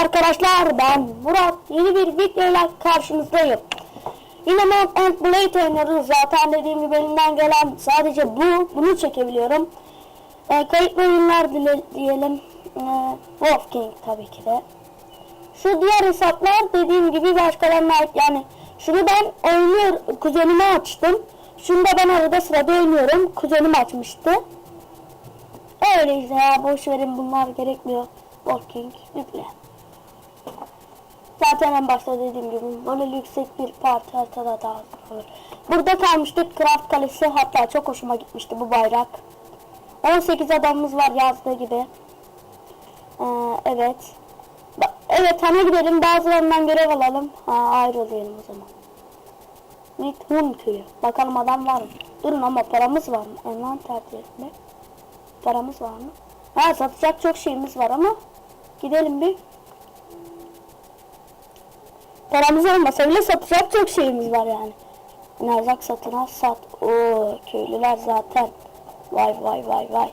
Arkadaşlar ben Murat yeni bir videoyla karşınızdayım. Yine Mount and Blade oynuyoruz. Zaten dediğim gibi elimden gelen sadece bu. Bunu çekebiliyorum. E, kayıtlı oyunlar dile, diyelim. E, Wolf King tabii ki de. Şu diğer hesaplar dediğim gibi başkalarına. Yani şunu ben oynuyor, kuzenime açtım. Şunu da ben arada sırada oynuyorum. Kuzenim açmıştı. Öyle işte ya boş verin bunlar gerekmiyor. Walking yükle. Zaten en başta dediğim gibi böyle yüksek bir parti haritada daha olur. Burada kalmıştık Craft Kalesi hatta çok hoşuma gitmişti bu bayrak. 18 adamımız var yazdığı gibi. Ee, evet. Ba- evet hani gidelim bazılarından görev alalım. Ha ayrılayalım o zaman. Nithun köyü. Bakalım adam var mı? Durun ama paramız var mı? Envanter diyelim. Paramız var mı? Ha satacak çok şeyimiz var ama gidelim bir. Paramız olmasa bile satacak çok şeyimiz var yani. Erzak satına sat. Oo köylüler zaten. Vay vay vay vay.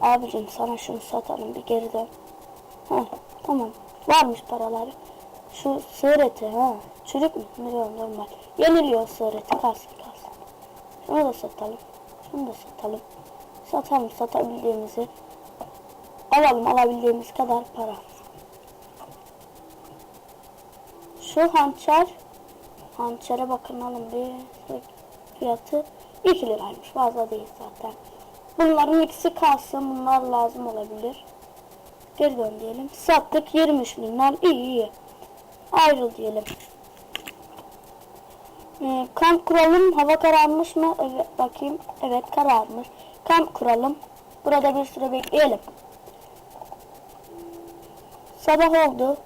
Abicim sana şunu satalım bir geri dön. Heh, tamam. Varmış paraları. Şu sığır eti ha. Çürük mü? Milyon normal. Yeniliyor sığır eti kalsın kalsın. Şunu da satalım. Şunu da satalım. Satalım satabildiğimizi. Alalım alabildiğimiz kadar para. Şu hançer. Hançere bakın alın bir fiyatı 2 liraymış. Fazla değil zaten. Bunların ikisi kalsın. Bunlar lazım olabilir. Geri dön diyelim. Sattık 23 binden. iyi iyi. Ayrıl diyelim. Ee, kamp kuralım. Hava kararmış mı? Evet bakayım. Evet kararmış. Kamp kuralım. Burada bir süre bekleyelim. Sabah oldu.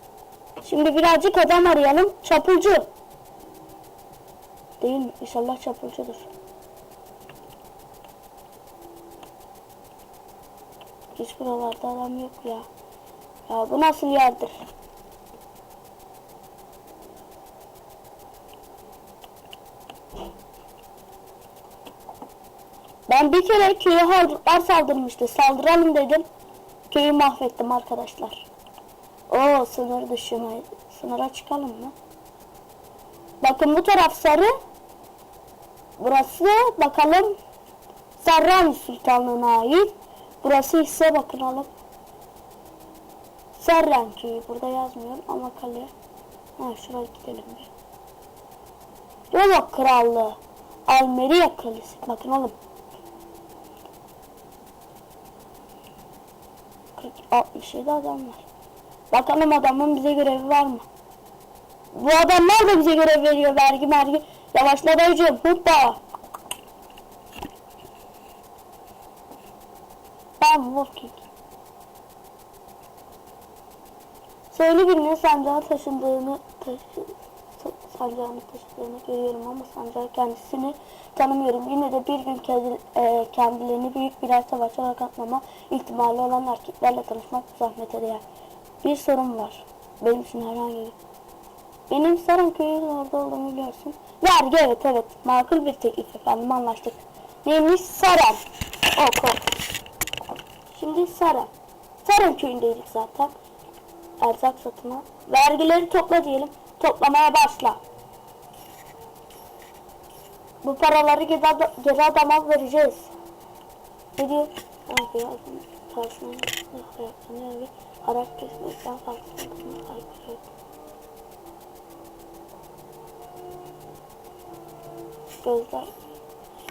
Şimdi birazcık adam arayalım. Çapulcu. Değil mi? İnşallah çapulcudur. Hiç buralarda adam yok ya. Ya bu nasıl yerdir? Ben bir kere köye haydutlar saldırmıştı. Saldıralım dedim. Köyü mahvettim arkadaşlar. Oo sınır dışına. Sınıra çıkalım mı? Bakın bu taraf sarı. Burası bakalım Sarran Sultanlığı'na ait. Burası ise bakın alıp Serran köyü. Burada yazmıyor ama kale. Ha şuraya gidelim bir. Yolok Krallığı. Almeria Kalesi. Bakın oğlum. 67 adam var. Bakalım adamın bize görevi var mı? Bu adamlar da bize görev veriyor. Vergi mergi. Yavaşla dayıcım. Hoppa. Ben walking. Söyle birinin sancağı taşındığını taşı, sa- sancağını taşıdığını görüyorum ama sancağı kendisini tanımıyorum. Yine de bir gün kendi, e, kendilerini büyük birer savaşa olarak atmama ihtimali olan erkeklerle tanışmak zahmete değer. Bir sorun var. Benim için herhangi. Benim Saran köyünün orada olduğumu biliyorsun. Vergi evet evet. Makul bir teklif efendim anlaştık. Neymiş? Saran. Ok ok. Şimdi Saran. Saran köyündeydik zaten. Erzak satına. Vergileri topla diyelim. Toplamaya başla. Bu paraları geri, ad- geri adama vereceğiz. Ne diyor? Abi adam karşına hayatını ve Arap kesmekten farklılığını aykırı. Gözler.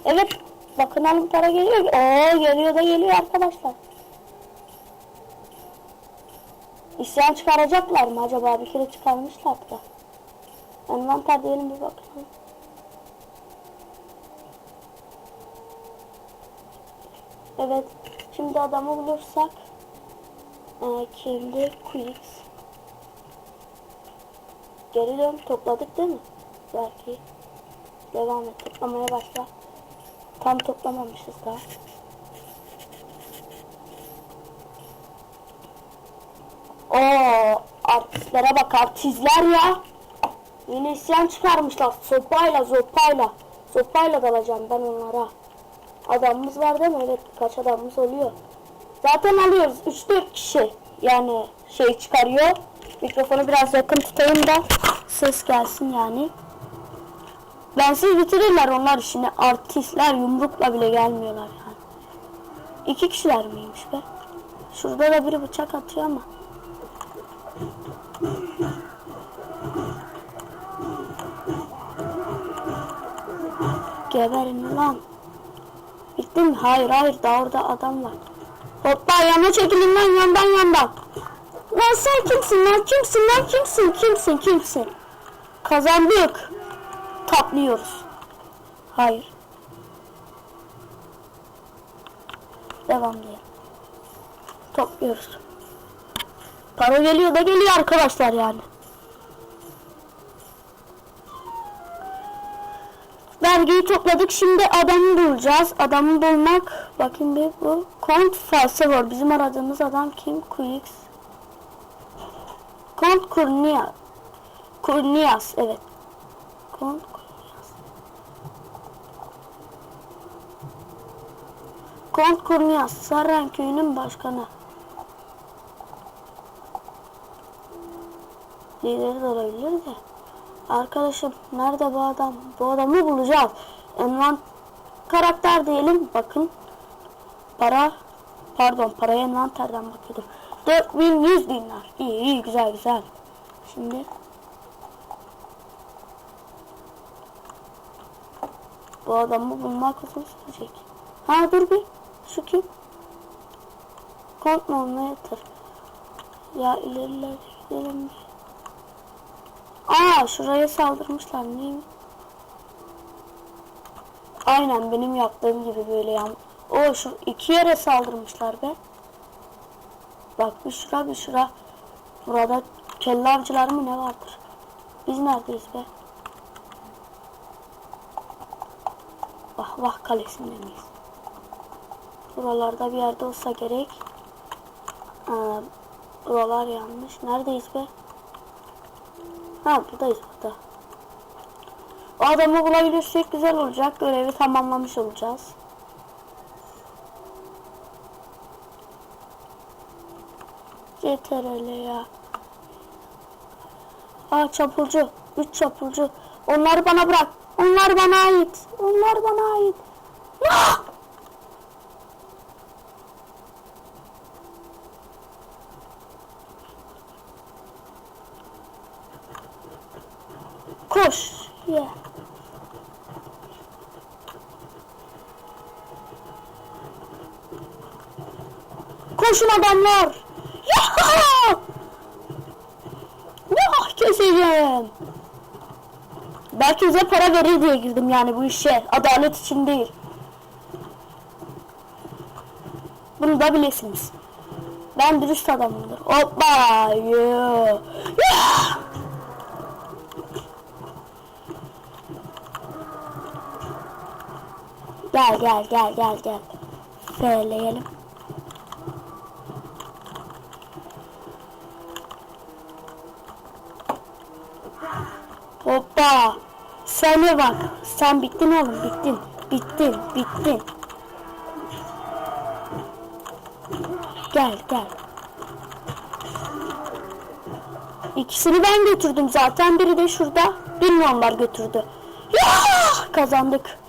Evet. Bakın alın para geliyor. Oo geliyor da geliyor arkadaşlar. İsyan çıkaracaklar mı acaba? Bir kere çıkarmışlar da. Envanter diyelim bir bakalım. Evet. Şimdi adamı bulursak kirli quick geri dön topladık değil mi? Belki devam et toplamaya başla. Tam toplamamışız daha. Oo, artistlere bak artistler ya. Yine isyan çıkarmışlar sopayla sopayla. Sopayla dalacağım ben onlara. Adamımız var değil mi? Evet birkaç adamımız oluyor. Zaten alıyoruz. 3-4 kişi yani şey çıkarıyor. Mikrofonu biraz yakın tutayım da ses gelsin yani. Bensiz bitirirler onlar işini. Artistler yumrukla bile gelmiyorlar yani. İki kişiler miymiş be? Şurada da biri bıçak atıyor ama. Geberin lan. Bitti mi? Hayır hayır daha orada adam var. Hoppa yana çekilin lan yandan yandan. Lan sen kimsin lan kimsin lan kimsin kimsin kimsin? Kazandık. Taplıyoruz. Hayır. Devam diye. Topluyoruz. Para geliyor da geliyor arkadaşlar yani. Vergiyi topladık. Şimdi adamı bulacağız. Adamı bulmak. Bakayım bir bu. Kont Falsevor. Bizim aradığımız adam kim? Quix. Kont Kurnias. Kurnias. Evet. Kont Kurnias. Kont Kurnias. Sarren köyünün başkanı. Lideri de olabilir de. Arkadaşım nerede bu adam? Bu adamı bulacağız. Envan karakter diyelim. Bakın. Para pardon paraya envanterden bakıyordum. 4100 dinar. İyi iyi güzel güzel. Şimdi bu adamı bulmak uzun sürecek. Ha dur bir. Şu kim? Kont mu? Ya ilerilerde gidelim. Aa şuraya saldırmışlar neyim? Aynen benim yaptığım gibi böyle yan. O şu iki yere saldırmışlar be. Bak bir şura bir şura. Burada kelle avcıları mı ne vardır? Biz neredeyiz be? Vah vah kalesinde miyiz? Buralarda bir yerde olsa gerek. Aa, buralar yanlış. Neredeyiz be? Ha buradayız burada. O adamı bulabilirsek güzel olacak. Görevi tamamlamış olacağız. CTRL ya. Aa çapulcu. Üç çapulcu. Onları bana bırak. Onlar bana ait. Onlar bana ait. Ya! Koş. Ya. Koşun adamlar. Ya! Ya keseceğim. Belki bize para verir diye girdim yani bu işe. Adalet için değil. Bunu da bilesiniz. Ben dürüst adamımdır. Hoppa. Yeah. Yeah. Gel gel gel gel gel. Söyleyelim. Hoppa. Sana bak. Sen bittin oğlum bittin. Bittin bittin. Gel gel. İkisini ben götürdüm zaten. Biri de şurada. Bilmiyorlar götürdü. Ya! Kazandık.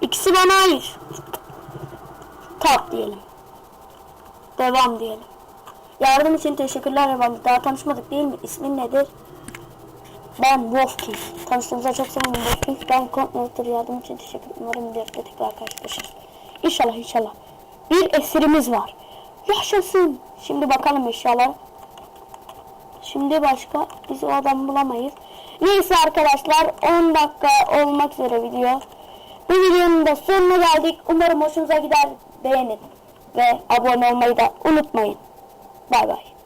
İkisi bana ait. Tap diyelim. Devam diyelim. Yardım için teşekkürler Evan. Daha tanışmadık değil mi? İsmin nedir? Ben Wolfking. Tanıştığımıza çok sevindim Wolfking. Ben Continental yardım için teşekkür ederim. Umarım bir hafta tekrar karşılaşırız. İnşallah inşallah. Bir esirimiz var. Yaşasın. Şimdi bakalım inşallah. Şimdi başka biz o adamı bulamayız. Neyse arkadaşlar 10 dakika olmak üzere video. Bu videonun da sonuna geldik. Umarım hoşunuza gider. Beğenin ve abone olmayı da unutmayın. Bay bay.